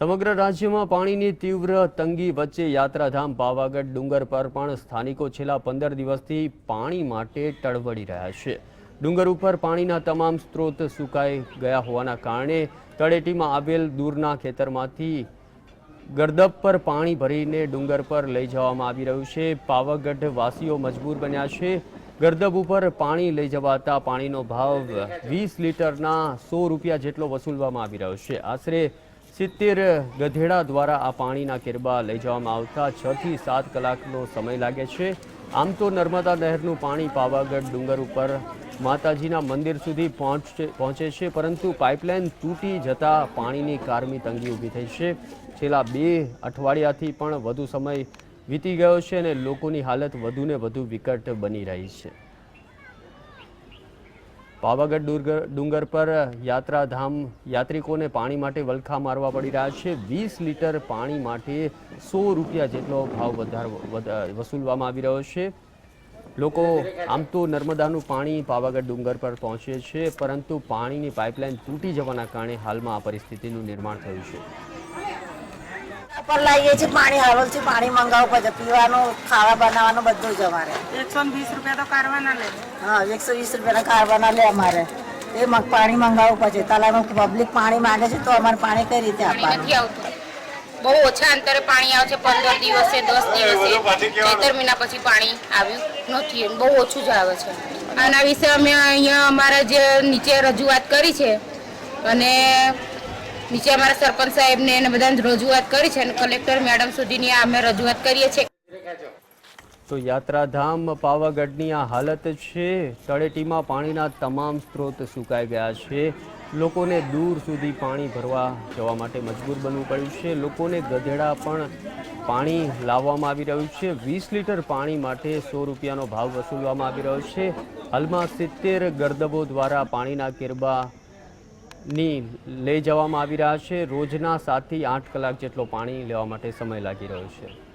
સમગ્ર રાજ્યમાં પાણીની તીવ્ર તંગી વચ્ચે યાત્રાધામ પાવાગઢ ડુંગર પર પણ સ્થાનિકો છેલ્લા પંદર દિવસથી પાણી માટે ટળવડી રહ્યા છે. ડુંગર ઉપર પાણીના તમામ સ્ત્રોત સુકાઈ ગયા હોવાના કારણે તળેટીમાં આવેલ દૂરના ખેતરમાંથી ગરદબ પર પાણી ભરીને ડુંગર પર લઈ જવામાં આવી રહ્યું છે. પાવાગઢ વાસીઓ મજબૂર બન્યા છે. ગરદબ ઉપર પાણી લઈ જવાતા પાણીનો ભાવ વીસ લીટરના સો રૂપિયા જેટલો વસૂલવામાં આવી રહ્યો છે. આશરે સિત્તેર ગધેડા દ્વારા આ પાણીના કેરબા લઈ જવામાં આવતા છ થી સાત કલાકનો સમય લાગે છે. આમ તો નર્મદા નહેરનું પાણી પાવાગઢ ડુંગર ઉપર માતાજીના મંદિર સુધી પહોંચે પહોંચે છે, પરંતુ પાઇપલાઇન તૂટી જતા પાણીની કારમી તંગી ઊભી થઈ છે. છેલ્લા બે અઠવાડિયાથી પણ વધુ સમય વીતી ગયો છે અને લોકોની હાલત વધુને વધુ વિકટ બની રહી છે. પાવાગઢ ડુંગર પર યાત્રાધામ યાત્રિકોને પાણી માટે વલખા મારવા પડી રહ્યા છે. વીસ લીટર પાણી માટે સો રૂપિયા જેટલો ભાવ વધાર વધ- વસૂલવામાં આવી રહ્યો છે. લોકો આમ તો નર્મદાનું પાણી પાવાગઢ ડુંગર પર પહોંચે છે, પરંતુ પાણીની પાઇપલાઇન તૂટી જવાના કારણે હાલમાં આ પરિસ્થિતિનું નિર્માણ થયું છે. પર લાવીએ છીએ પાણી હાલો છે પાણી મંગાવવું પડે પીવાનું ખાવા બનાવવાનું બધું જ અમારે. એકસો વીસ રૂપિયા તો કારવાના લે. હા એકસો વીસ રૂપિયાના કારવાના લે અમારે. એ પાણી મંગાવવું પડશે તલામાં પબ્લિક પાણી માંગે છે તો અમારે પાણી કઈ રીતે આપવાનું? નથી આવતું. બહુ ઓછા અંતરે પાણી આવે છે પંદર દિવસે દસ દિવસે. ચૈતર મહિના પછી પાણી આવ્યું નથી બહુ ઓછું જ આવે છે. આના વિશે અમે અહીંયા અમારા જે નીચે રજૂઆત કરી છે અને નીચે અમારા સરપંચ સાહેબને એને બધાને રજૂઆત કરી છે અને કલેક્ટર મેડમ સુધીની અમે રજૂઆત કરીએ છીએ. તો યાત્રાધામ પાવાગઢની આ હાલત છે. તળેટીમાં પાણીના તમામ સ્ત્રોત સુકાઈ ગયા છે. લોકોને દૂર સુધી પાણી ભરવા જવા માટે મજબૂર બનવું પડ્યું છે. લોકોને ગધેડા પણ પાણી લાવવામાં આવી રહ્યું છે. વીસ લીટર પાણી માટે સો રૂપિયાનો ભાવ વસૂલવામાં આવી રહ્યો છે. હાલમાં સિત્તેર ગરદબો દ્વારા પાણીના કેરબા ની લઈ જવામાં આવી રહ્યા છે. રોજના સાતથી આઠ કલાક જેટલો પાણી લેવા માટે સમય લાગી રહ્યો છે.